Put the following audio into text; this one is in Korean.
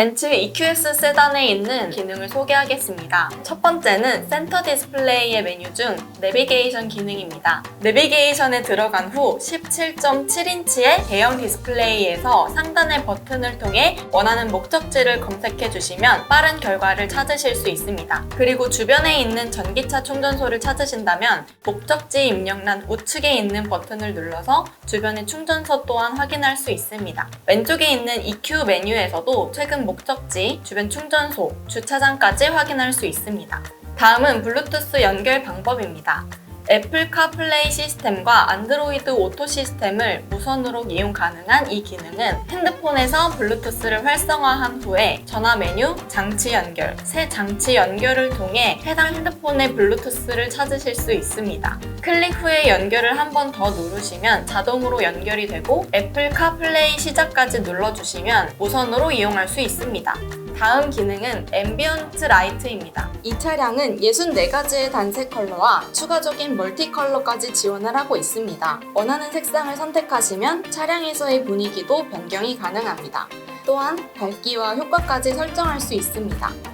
벤츠 EQS 세단에 있는 기능을 소개하겠습니다. 첫 번째는 센터 디스플레이의 메뉴 중 내비게이션 기능입니다. 내비게이션에 들어간 후 17.7인치의 대형 디스플레이에서 상단의 버튼을 통해 원하는 목적지를 검색해 주시면 빠른 결과를 찾으실 수 있습니다. 그리고 주변에 있는 전기차 충전소를 찾으신다면 목적지 입력란 우측에 있는 버튼을 눌러서 주변의 충전소 또한 확인할 수 있습니다. 왼쪽에 있는 EQ 메뉴에서도 최근 목적지, 주변 충전소, 주차장까지 확인할 수 있습니다. 다음은 블루투스 연결 방법입니다. 애플 카플레이 시스템과 안드로이드 오토 시스템을 무선으로 이용 가능한 이 기능은 핸드폰에서 블루투스를 활성화한 후에 전화 메뉴, 장치 연결, 새 장치 연결을 통해 해당 핸드폰의 블루투스를 찾으실 수 있습니다. 클릭 후에 연결을 한 번 더 누르시면 자동으로 연결이 되고 애플 카플레이 시작까지 눌러주시면 무선으로 이용할 수 있습니다. 다음 기능은 앰비언트 라이트입니다. 이 차량은 64가지의 단색 컬러와 추가적인 멀티 컬러까지 지원을 하고 있습니다. 원하는 색상을 선택하시면 차량에서의 분위기도 변경이 가능합니다. 또한 밝기와 효과까지 설정할 수 있습니다.